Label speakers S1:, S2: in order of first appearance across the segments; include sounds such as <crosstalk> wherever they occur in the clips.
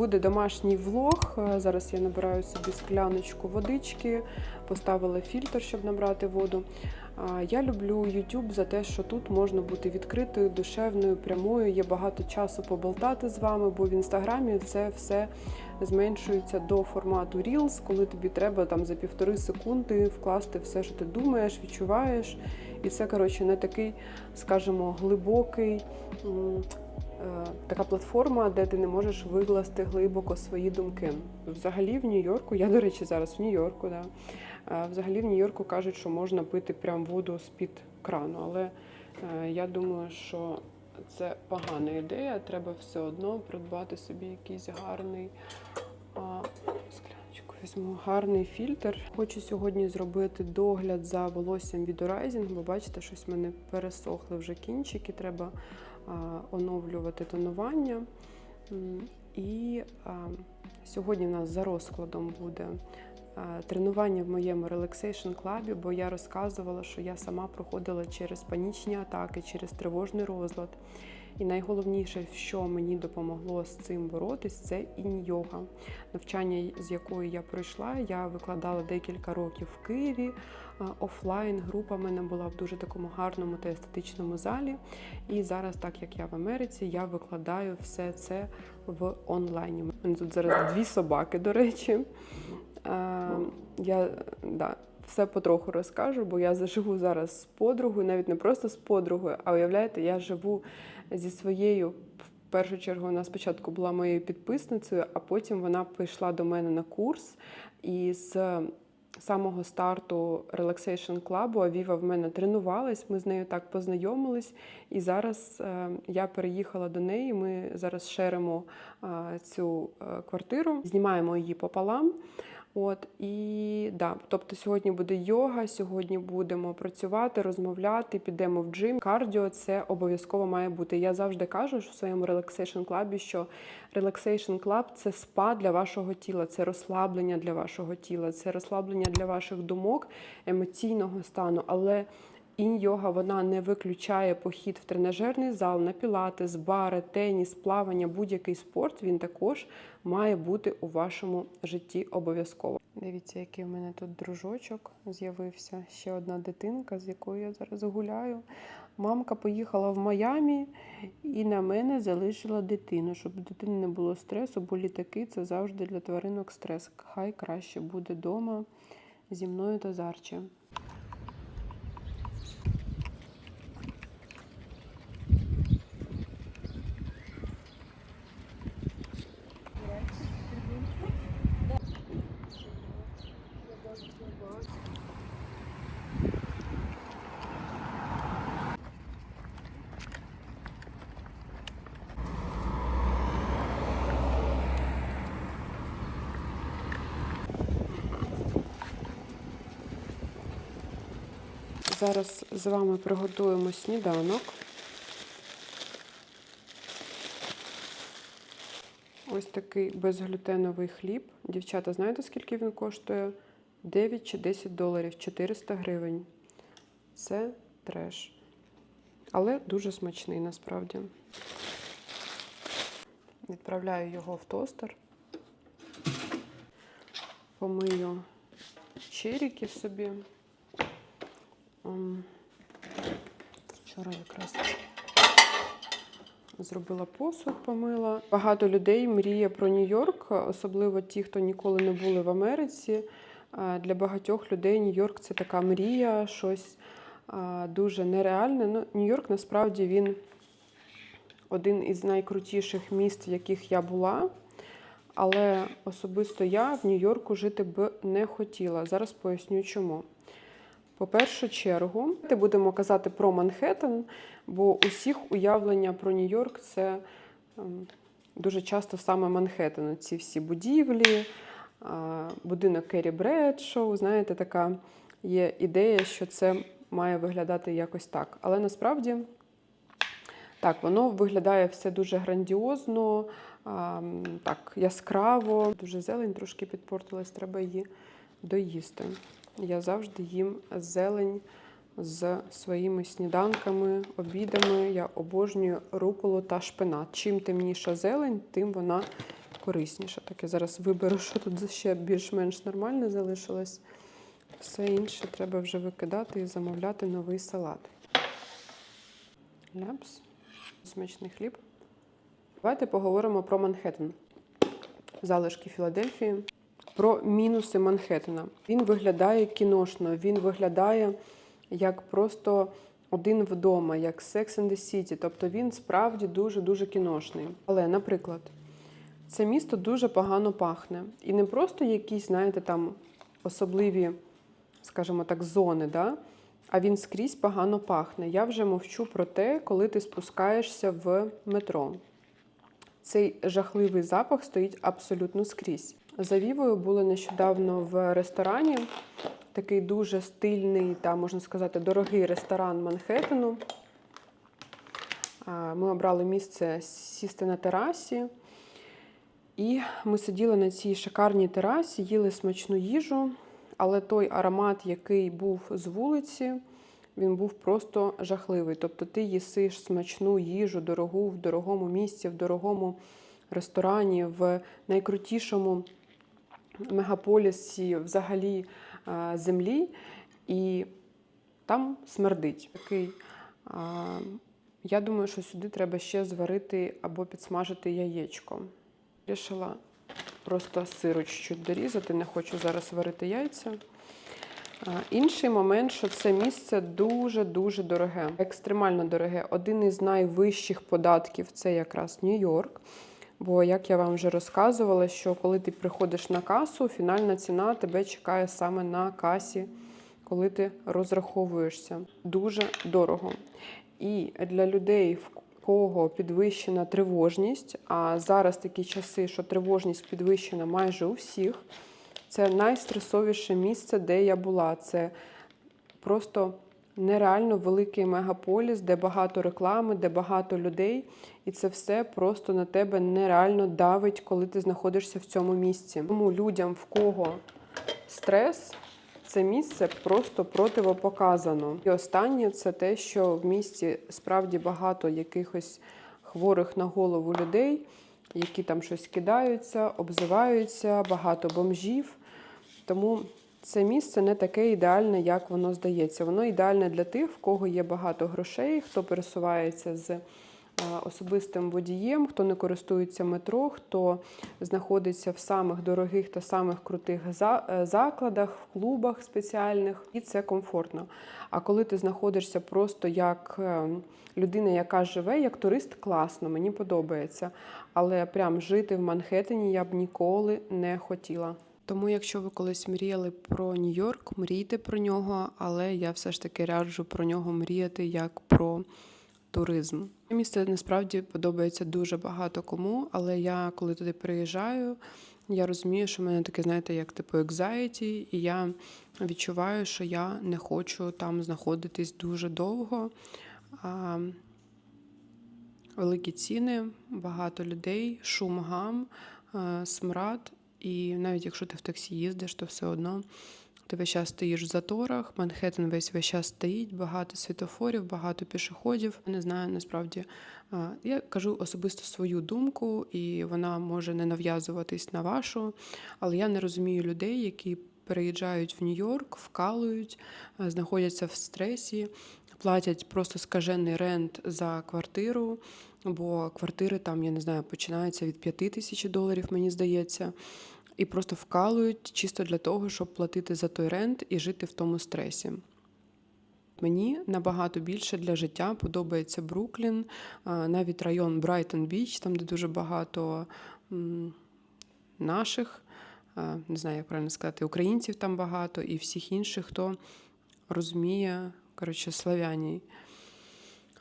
S1: буде домашній влог. Е, Зараз я набираю собі скляночку водички, поставила фільтр, щоб набрати воду. А, Я люблю YouTube за те, що тут можна бути відкритою, душевною, прямою. Є багато часу поболтати з вами, бо в інстаграмі це все зменшується до формату Reels, коли тобі треба там за півтори секунди вкласти все, що ти думаєш, відчуваєш. І це, коротше, не такий, скажімо, глибокий. Е, Така платформа, де ти не можеш викласти глибоко свої думки. Взагалі в Нью-Йорку, я, до речі, зараз в Нью-Йорку, да. Е, Взагалі в Нью-Йорку кажуть, що можна пити прям воду з-під крану. Але е, я думаю, що це погана ідея. Треба все одно придбати собі якийсь гарний скляночку. Візьму гарний фільтр. Хочу сьогодні зробити догляд за волоссям від Horizon, бо бачите, щось в мене пересохли вже кінчики. Треба оновлювати тонування. І сьогодні в нас за розкладом буде тренування в моєму релаксейшн клабі, бо я розказувала, що я сама проходила через панічні атаки, через тривожний розлад. І найголовніше, що мені допомогло з цим боротись, це інь-йога. Навчання, з якої я пройшла, я викладала декілька років в Києві. Офлайн група в мене була в дуже такому гарному та естетичному залі. І зараз, так як я в Америці, я викладаю все це в онлайні. У мене тут зараз дві собаки, до речі. Я да, все потроху розкажу, бо я заживу зараз з подругою, навіть не просто з подругою, а уявляєте, я живу зі своєю. В першу чергу вона спочатку була моєю підписницею, а потім вона прийшла до мене на курс. І з самого старту Relaxation Club Авіва в мене тренувалась. Ми з нею так познайомились. І зараз е, я переїхала до неї. Ми зараз шеримо цю е, квартиру, знімаємо її пополам. От і да, тобто сьогодні буде йога, сьогодні будемо працювати, розмовляти, підемо в джим. Кардіо це обов'язково має бути. Я завжди кажу в своєму релаксейшн клабі, що релаксейшн клаб це спа для вашого тіла, це розслаблення для вашого тіла, це розслаблення для ваших думок, емоційного стану. Але інь-йога вона не виключає похід в тренажерний зал, на пілатес, бари, теніс, плавання, будь-який спорт. Він також має бути у вашому житті обов'язково. Дивіться, який в мене тут дружочок з'явився. Ще одна дитинка, з якою я зараз гуляю. Мамка поїхала в Майамі і на мене залишила дитину, щоб у дитини не було стресу, бо літаки це завжди для тваринок стрес. Хай краще буде вдома зі мною та Зарче. Зараз з вами приготуємо сніданок. Ось такий безглютеновий хліб. Дівчата, знаєте, скільки він коштує? 9 чи 10 доларів, 400 гривень. Це треш. Але дуже смачний насправді. Відправляю його в тостер. Помию черіки собі. Ем, Вчора якраз зробила посуд, помила. Багато людей мріє про Нью-Йорк, особливо ті, хто ніколи не були в Америці. Е, Для багатьох людей Нью-Йорк це така мрія, щось е, дуже нереальне. Ну, Нью-Йорк насправді він один із найкрутіших міст, в яких я була. Але особисто я в Нью-Йорку жити б не хотіла. Зараз поясню чому. По першу чергу, ми будемо казати про Манхеттен, бо усіх уявлення про Нью-Йорк це ем, дуже часто саме Манхеттен. Ці всі будівлі, будинок Керрі Бредшоу. Знаєте, така є ідея, що це має виглядати якось так. Але насправді так, воно виглядає все дуже грандіозно, так, яскраво, дуже зелень трошки підпортилась, треба її доїсти. Я завжди їм зелень з своїми сніданками, обідами. Я обожнюю руколу та шпинат. Чим темніша зелень, тим вона корисніше. Так, я зараз виберу, що тут ще більш-менш нормальне залишилось. Все інше треба вже викидати і замовляти новий салат. Ляпс. Смачний хліб. Давайте поговоримо про Манхеттен. Залишки Філадельфії. Про мінуси Манхеттена. Він виглядає кіношно, він виглядає як просто один вдома, як Sex and the City. Тобто він справді дуже-дуже кіношний. Але, наприклад, це місто дуже погано пахне. І не просто якісь, знаєте, там особливі, скажімо так, зони, да? а він скрізь погано пахне. Я вже мовчу про те, коли ти спускаєшся в метро. Цей жахливий запах стоїть абсолютно скрізь. За Вівою були нещодавно в ресторані. Такий дуже стильний та, можна сказати, дорогий ресторан Манхеттену. Ми обрали місце сісти на терасі. І ми сиділи на цій шикарній терасі, їли смачну їжу, але той аромат, який був з вулиці, він був просто жахливий. Тобто ти їсиш смачну їжу, дорогу в дорогому місці, в дорогому ресторані, в найкрутішому мегаполісі взагалі землі, і там смердить. Такий, я думаю, що сюди треба ще зварити або підсмажити яєчко. Рішила просто сиру дорізати, не хочу зараз варити яйця. Інший момент, що це місце дуже-дуже дороге, екстремально дороге. Один із найвищих податків це якраз Нью-Йорк. Бо, як я вам вже розказувала, що коли ти приходиш на касу, фінальна ціна тебе чекає саме на касі, коли ти розраховуєшся. Дуже дорого. І для людей, в кого підвищена тривожність, а зараз такі часи, що тривожність підвищена майже у всіх, це найстресовіше місце, де я була. Це просто нереально великий мегаполіс, де багато реклами, де багато людей. І це все просто на тебе нереально давить, коли ти знаходишся в цьому місці. Тому людям, в кого стрес, це місце просто противопоказано. І останнє це те, що в місті справді багато якихось хворих на голову людей, які там щось кидаються, обзиваються, багато бомжів. Тому це місце не таке ідеальне, як воно здається. Воно ідеальне для тих, в кого є багато грошей, хто пересувається з особистим водієм, хто не користується метро, хто знаходиться в самих дорогих та самих крутих е, закладах, в клубах спеціальних, і це комфортно. А коли ти знаходишся просто як е, людина, яка живе, як турист, класно, мені подобається. Але прям жити в Манхеттені я б ніколи не хотіла. Тому, якщо ви колись мріяли про Нью-Йорк, мрійте про нього, але я все ж таки раджу про нього мріяти як про туризм. Місце насправді подобається дуже багато кому, але я, коли туди приїжджаю, я розумію, що в мене таке, знаєте, як типу екзайті, і я відчуваю, що я не хочу там знаходитись дуже довго. А, Великі ціни, багато людей, шум гам, смрад. І навіть якщо ти в таксі їздиш, то все одно ти весь час стоїш в заторах, Манхеттен весь весь час стоїть, багато світофорів, багато пішоходів. Не знаю, насправді я кажу особисто свою думку, і вона може не нав'язуватись на вашу, але я не розумію людей, які переїжджають в Нью-Йорк, вкалують, знаходяться в стресі, платять просто скажений рент за квартиру. Бо квартири там, я не знаю, починаються від 5 тисяч доларів, мені здається і просто вкалують чисто для того, щоб платити за той рент і жити в тому стресі. Мені набагато більше для життя подобається Бруклін, навіть район Брайтон Біч, там де дуже багато наших, не знаю, як правильно сказати, українців там багато і всіх інших, хто розуміє коротше, славяні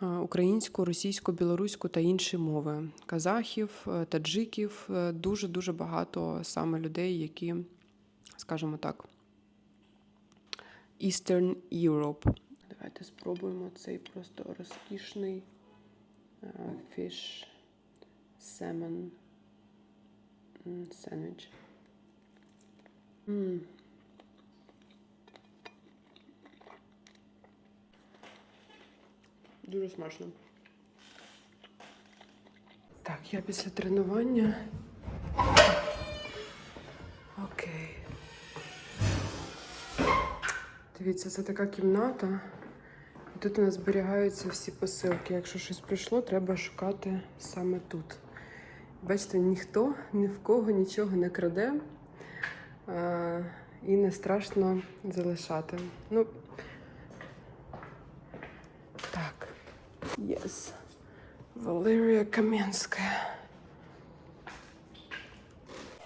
S1: українську, російську, білоруську та інші мови казахів, е, таджиків. Дуже дуже багато саме людей, які, скажімо так, Eastern Europe. Давайте спробуємо цей просто розкішний fish salmon сендвіч. Дуже смачно. Так, я після тренування Окей. Дивіться, це така кімната. І тут у нас зберігаються всі посилки. Якщо щось прийшло, треба шукати саме тут. Бачите, ніхто ні в кого нічого не краде. І не страшно залишати. Ну, Yes. Валерія Кам'янська.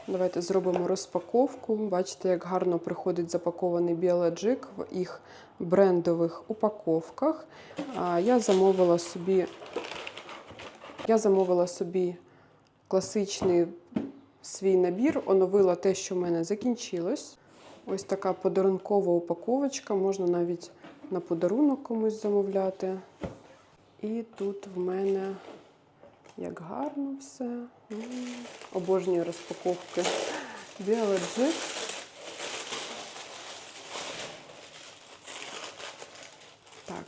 S1: Давайте зробимо розпаковку. Бачите, як гарно приходить запакований біоладжик в їх брендових упаковках. Я замовила собі, я замовила собі класичний свій набір, оновила те, що в мене закінчилось. Ось така подарункова упаковочка, можна навіть на подарунок комусь замовляти. І тут в мене як гарно все. М, Обожнюю розпаковки. Біоладжик. Так.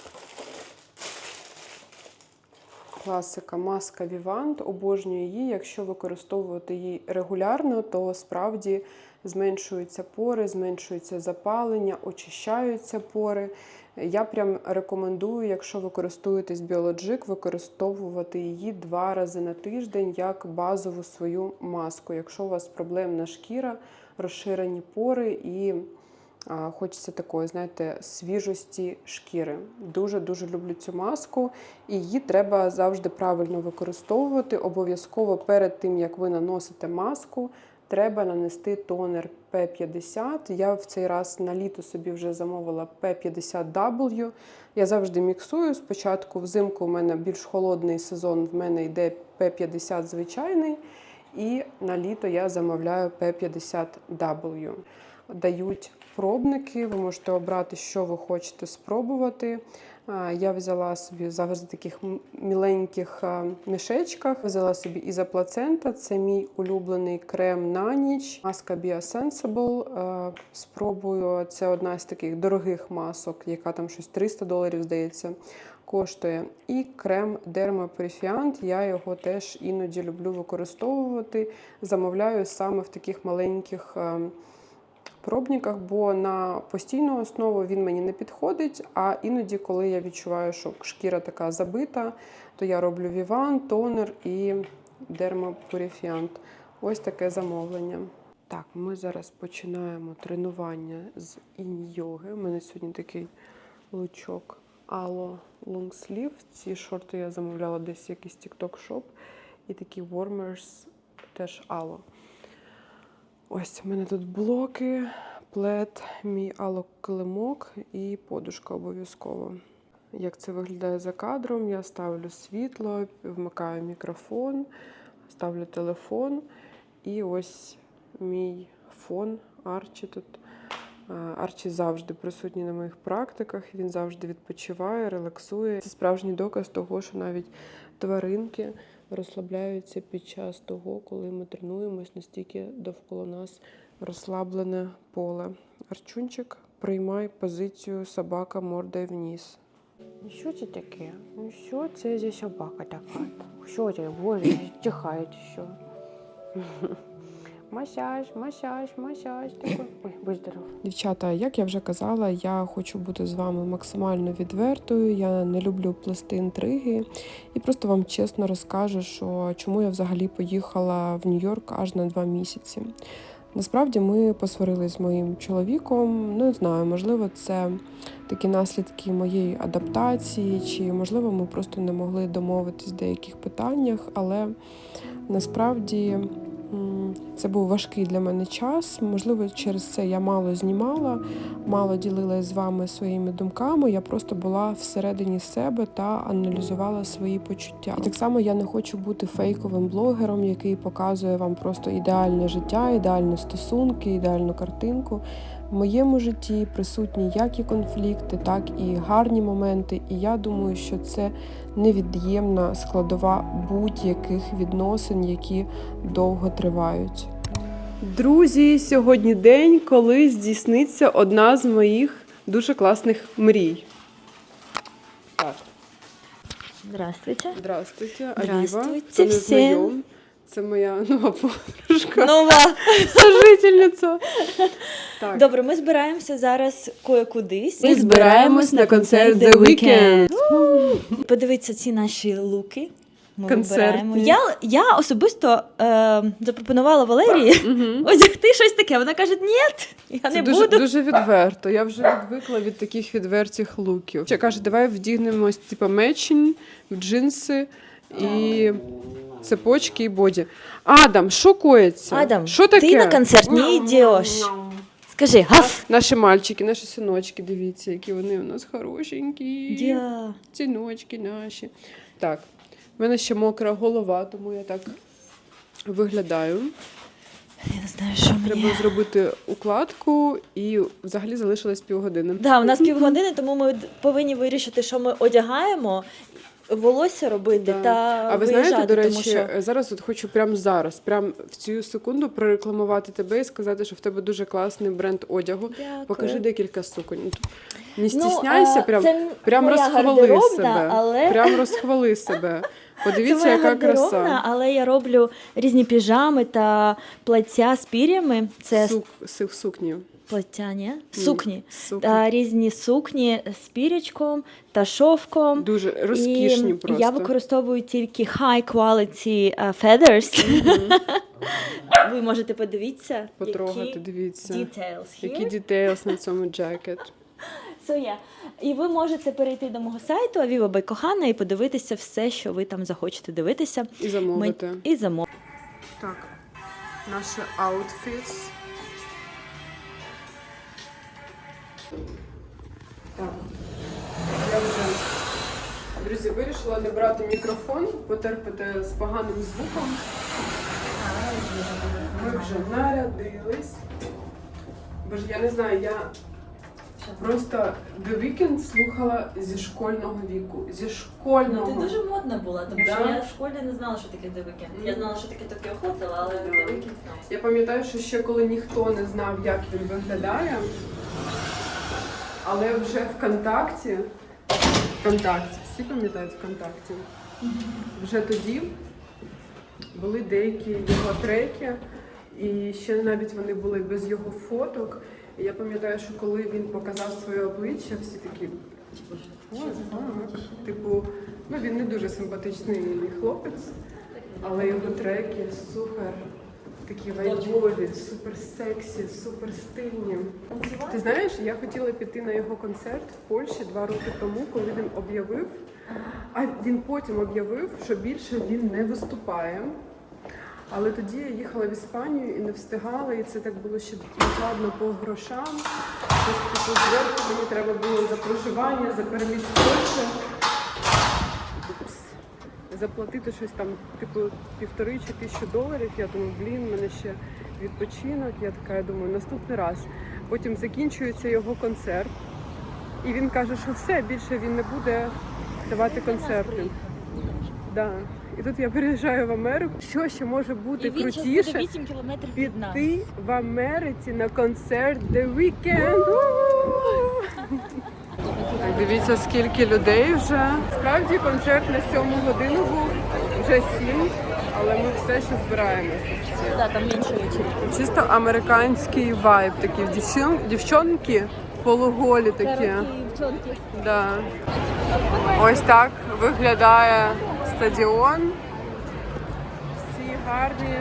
S1: Класика маска Vivant. Обожнюю її. Якщо використовувати її регулярно, то справді зменшуються пори, зменшується запалення, очищаються пори. Я прям рекомендую, якщо ви користуєтесь Biologic, використовувати її два рази на тиждень як базову свою маску. Якщо у вас проблемна шкіра, розширені пори і а, хочеться такої, знаєте, свіжості шкіри. Дуже-дуже люблю цю маску. І її треба завжди правильно використовувати. Обов'язково перед тим, як ви наносите маску, треба нанести тонер P50. Я в цей раз на літо собі вже замовила P50W. Я завжди міксую. Спочатку взимку у мене більш холодний сезон, в мене йде P50 звичайний. І на літо я замовляю P50W. Дають пробники, ви можете обрати, що ви хочете спробувати. А, Я взяла собі завжди таких міленьких мішечках. Взяла собі ізоплацента, це мій улюблений крем на ніч. Маска Biosensible. Спробую. Це одна з таких дорогих масок, яка там щось 300 доларів, здається, коштує. І крем Dermaperfiant. Я його теж іноді люблю використовувати. Замовляю саме в таких маленьких. Пробниках, бо на постійну основу він мені не підходить. А іноді, коли я відчуваю, що шкіра така забита, то я роблю Віван, тонер і дермопуріфіант. Ось таке замовлення. Так, ми зараз починаємо тренування з інь-йоги. У мене сьогодні такий лучок Ало лонгслів. Ці шорти я замовляла десь якийсь TikTok шоп. І такі warmers теж Ало. Ось у мене тут блоки, плед, мій алокилимок і подушка обов'язково. Як це виглядає за кадром, я ставлю світло, вмикаю мікрофон, ставлю телефон. І ось мій фон Арчі тут. Арчі завжди присутній на моїх практиках, він завжди відпочиває, релаксує. Це справжній доказ того, що навіть тваринки розслабляються під час того, коли ми тренуємось, настільки довкола нас розслаблене поле. Арчунчик, приймай позицію собака мордою вниз.
S2: Ну що це таке? Ну що це за собака така? Що це? Боже, тихає що? Масаж, масаж, масаж. Такой. Ой, будь здоров.
S1: Дівчата, як я вже казала, я хочу бути з вами максимально відвертою. Я не люблю плести інтриги і просто вам чесно розкажу, що чому я взагалі поїхала в Нью-Йорк аж на два місяці. Насправді ми посварились з моїм чоловіком. Ну, Не знаю, можливо, це такі наслідки моєї адаптації, чи можливо ми просто не могли домовитись в деяких питаннях, але насправді це був важкий для мене час. Можливо, через це я мало знімала, мало ділилася з вами своїми думками. Я просто була всередині себе та аналізувала свої почуття. І так само я не хочу бути фейковим блогером, який показує вам просто ідеальне життя, ідеальні стосунки, ідеальну картинку. В моєму житті присутні як і конфлікти, так і гарні моменти. І я думаю, що це невід'ємна складова будь-яких відносин, які довго тривають. Друзі, сьогодні день, коли здійсниться одна з моїх дуже класних мрій. Так,
S2: Здравствуйте.
S1: здравствуйте,
S2: Здравствуйте
S1: Аліва.
S2: Всім.
S1: знайом, Це моя нова подружка,
S3: Нова. <laughs>
S1: сожительниця. Так.
S3: Добре, ми збираємося зараз кое-кудись.
S1: Ми збираємось на концерт The Weeknd.
S3: Подивіться ці наші луки. Ми вибираємо. Я, я особисто е, запропонувала Валерії <laughs> одягти щось таке. Вона каже: ні, я
S1: Це
S3: не
S1: дуже,
S3: буду.
S1: дуже відверто. Я вже відвикла від таких відвертих луків. Ще каже, давай вдягнемось, типу, мечень, в джинси і цепочки і боді. Адам, що коїться?
S3: Адам,
S1: що таке?
S3: ти на концерт не йдеш. Скажи, гав.
S1: Наші мальчики, наші синочки, дивіться, які вони у нас хорошенькі.
S3: Я.
S1: Ціночки наші. Так, в мене ще мокра голова, тому я так виглядаю.
S3: Я не знаю, що мені.
S1: Треба зробити укладку і взагалі залишилось півгодини.
S3: Да, у нас півгодини, тому ми повинні вирішити, що ми одягаємо, волосся робити
S1: Да.
S3: та
S1: А ви
S3: виїжджати,
S1: знаєте, до
S3: тому
S1: речі,
S3: що
S1: зараз от хочу прямо зараз, прямо в цю секунду прорекламувати тебе і сказати, що в тебе дуже класний бренд одягу.
S3: Дякую.
S1: Покажи декілька суконь. Ну, Не
S3: Ну,
S1: стісняйся,
S3: а,
S1: прям,
S3: це
S1: прям розхвали себе.
S3: але-
S1: Прям розхвали себе. <laughs>
S3: Це
S1: Подивіться,
S3: моя
S1: яка краса.
S3: але я роблю різні піжами та плаття з пір'ями. Це
S1: Сук, су- сукні.
S3: Плаття, ні?
S1: Ні,
S3: Сукні.
S1: сукні.
S3: Та різні сукні з пірячком та шовком.
S1: Дуже розкішні
S3: і
S1: просто.
S3: Я використовую тільки high quality е, feathers.
S1: Мгм.
S3: Ви можете подивитися,
S1: Потрогати,
S3: які
S1: дивіться.
S3: details
S1: Які
S3: here.
S1: дітейлс на цьому джекет. <laughs>
S3: So, yeah. І ви можете перейти до мого сайту Aviva by Кохана і подивитися все, що ви там захочете дивитися.
S1: І замовити.
S3: Ми... І замовити.
S1: Так, наші аутфіс. Так. Я вже, друзі, вирішила не брати мікрофон, потерпити з поганим звуком. Ми вже нарядились. Боже, я не знаю, я просто The Weeknd слухала зі школьного віку. Зі школьного.
S3: Ну, модна була, тому
S1: що я
S3: в школі не знала, що таке The Weeknd.
S1: Я
S3: знала, що таке Tokyo Hotel, але
S1: The Weeknd
S3: знала.
S1: Я пам'ятаю, що ще коли ніхто не знав, як він виглядає, але вже ВКонтакті, ВКонтакті, всі пам'ятають ВКонтакті, вже тоді були деякі його треки, і ще навіть вони були без його фоток. І я пам'ятаю, що коли він показав своє обличчя, всі такі. «Ой, так». Типу, ну він не дуже симпатичний хлопець, але його треки супер такі вайбові, супер сексі, супер стильні. Ти знаєш, я хотіла піти на його концерт в Польщі два роки тому, коли він об'явив. А він потім об'явив, що більше він не виступає. Але тоді я їхала в Іспанію і не встигала, і це так було ще накладно по грошам. Тобто зверху мені треба було за проживання, за переліт. Упс. Заплатити щось там, типу, півтори чи тисячу доларів. Я думаю, блін, в мене ще відпочинок. Я така я думаю, наступний раз. Потім закінчується його концерт, і він каже, що все, більше він не буде давати концерти. Да. І тут я переїжджаю в Америку. Що ще може бути крутіше?
S3: 8 кілометрів від нас.
S1: Піти в Америці на концерт The Weeknd. <laughs> Так, дивіться, скільки людей вже. Справді концерт на сьому годину був, вже сім, але ми все ще збираємося.
S3: Да, там менше вечірки.
S1: Чисто американський вайб такий. Дівчин, дівчонки полуголі такі.
S3: дівчонки.
S1: Да. Ось так виглядає стадіон. Всі гарні.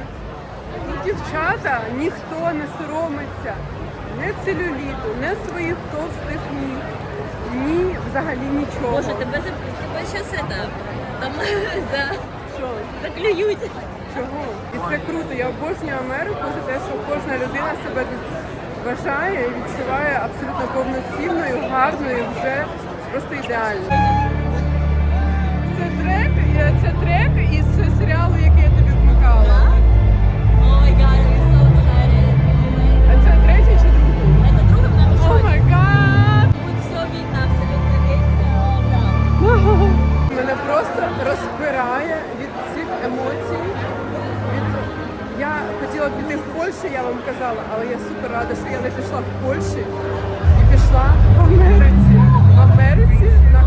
S1: Тут дівчата ніхто не соромиться не целюліту, не своїх товстих ніг, ні взагалі нічого.
S3: Боже, тебе за тебе это, там <laughs> за,
S1: Що?
S3: заклюють.
S1: Чого? І це круто. Я обожнюю Америку за те, що кожна людина себе тут вважає і відчуває абсолютно повноцінною, гарною, вже просто ідеально. Це трек, це трек із серіалу, Мене просто розпирає від цих емоцій. Від... Я хотіла піти в Польщу, я вам казала, але я супер рада, що я не пішла в Польщі і пішла в Америці. В Америці на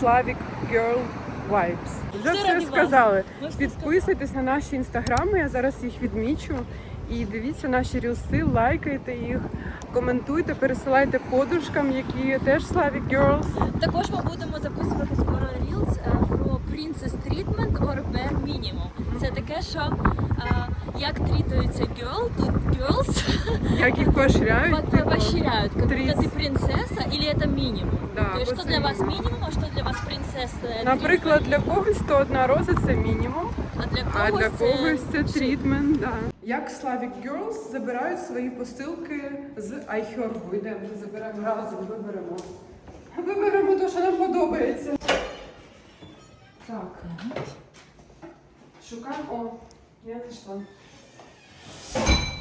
S1: Slavic Girl Vibes. Вже
S3: Все
S1: сказали. Підписуйтесь на наші інстаграми, я зараз їх відмічу. І дивіться наші рілси, лайкайте їх, коментуйте, пересилайте подружкам, які теж Slavic Girls.
S3: Також ми будемо записувати скоро Princess Treatment or Bare Minimum. Це таке, що е, як трітується girl, тут girls <laughs>
S1: Як їх поощряють.
S3: по-
S1: типу,
S3: поощряют, как будто
S1: тріс.
S3: ты принцесса или это минимум.
S1: Да,
S3: То есть
S1: вот
S3: что для
S1: это
S3: вас
S1: минимум.
S3: минимум, а что для вас принцесса?
S1: Наприклад, для когось то одна роза це мінімум,
S3: а для
S1: а
S3: когось,
S1: для когось це
S3: шик.
S1: трітмент. Да. Як Slavic Girls забирають свої посилки з iHerb. Йдемо, заберемо разом, виберемо. Виберемо те, що нам подобається. Так. Шукаємо. О, я знайшла.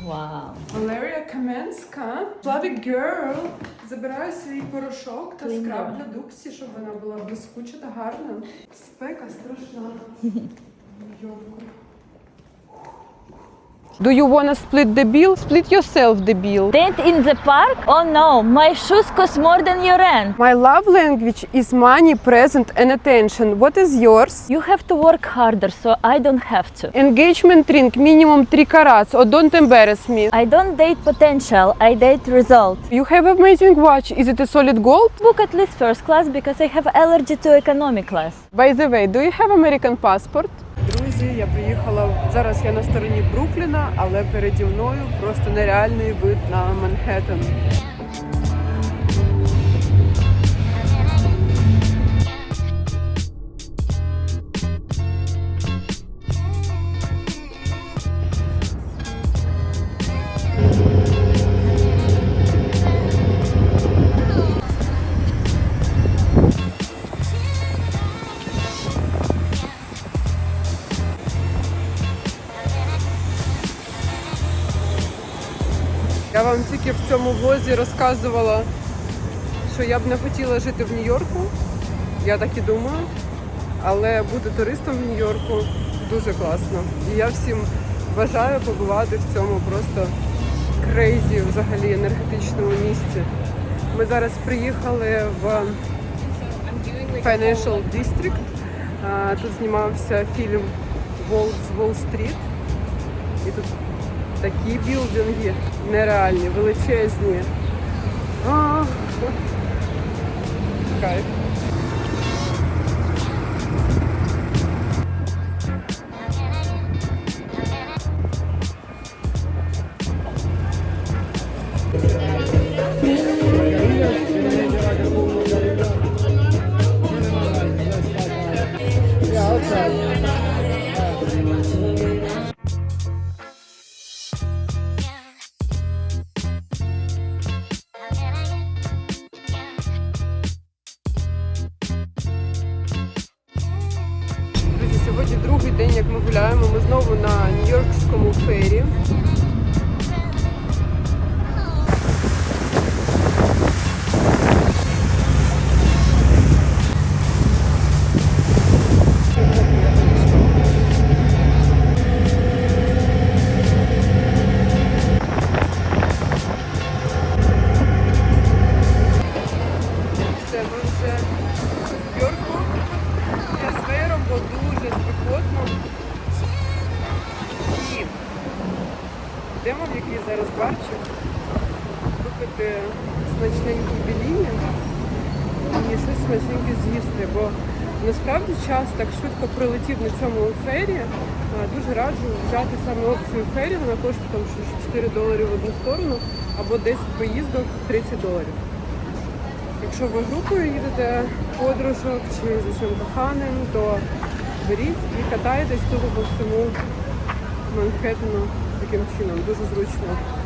S3: Вау.
S1: Валерія Каменська. Плаві Girl Забираю свій порошок та
S3: Клеймо.
S1: скраб для дуксі, щоб вона була блискуча та гарна. Спека страшна. <laughs> Йолку. Do you wanna split the bill? Split yourself the bill.
S3: Date in the park? Oh no, my shoes cost more than your rent.
S1: My love language is money, present and attention. What is yours?
S3: You have to work harder, so I don't have to.
S1: Engagement ring minimum 3 carats. or don't embarrass me.
S3: I don't date potential, I date result.
S1: You have amazing watch. Is it a solid gold?
S3: Book at least first class because I have allergy to economy class.
S1: By the way, do you have American passport? Друзі, я приїхала зараз. Я на стороні Брукліна, але переді мною просто нереальний вид на Манхеттен. В цьому влозі розказувала, що я б не хотіла жити в Нью-Йорку. Я так і думаю. Але бути туристом в Нью-Йорку дуже класно. І я всім бажаю побувати в цьому просто крейзі, взагалі енергетичному місці. Ми зараз приїхали в Financial District. Тут знімався фільм з Уолл-стріт. І тут такі білдинги нереальні, величезні. А, Кайф. Купити смачненькі біліні і щось смачненьке з'їсти, бо насправді час так швидко прилетів на цьому фері. Дуже раджу взяти саме опцію фері, вона коштує там 4 долари в одну сторону або 10 поїздок 30 доларів. Якщо ви групою їдете в подорожок чи зі своїм коханим, то беріть і катаєтесь тут по всьому Манхеттену таким чином. Дуже зручно.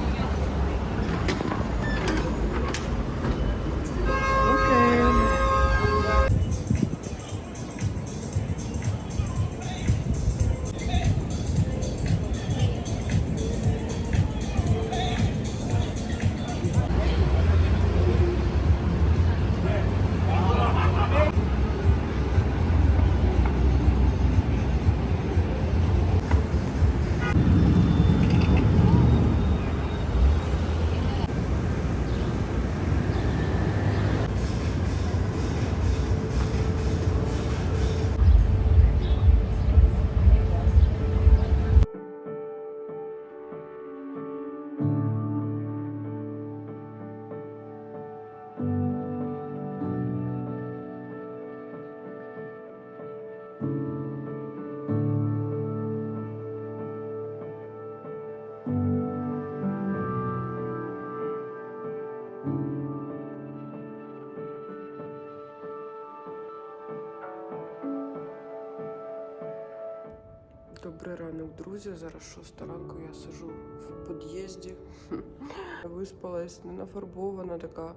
S1: Добрий ранок, друзі. Зараз шоста ранку я сижу в під'їзді. <laughs> Виспалась, не нафарбована, така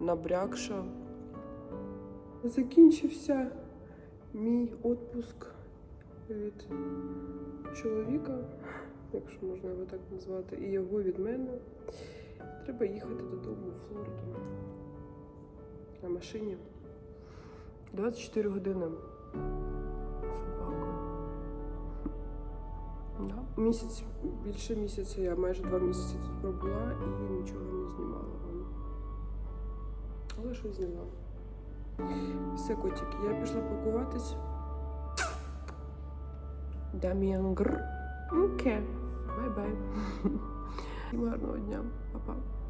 S1: набрякша. Закінчився мій відпуск від чоловіка, якщо можна його так назвати, і його від мене. Треба їхати додому у Флориду на машині. 24 години Да. Місяць більше місяця, я майже два місяці тут пробула і нічого не знімала. Але щось зняла. Все, котики, я пішла пакуватись. Дам'ян Гр. Окей. Бай-бай. <laughs> Гарного дня, папа. -па.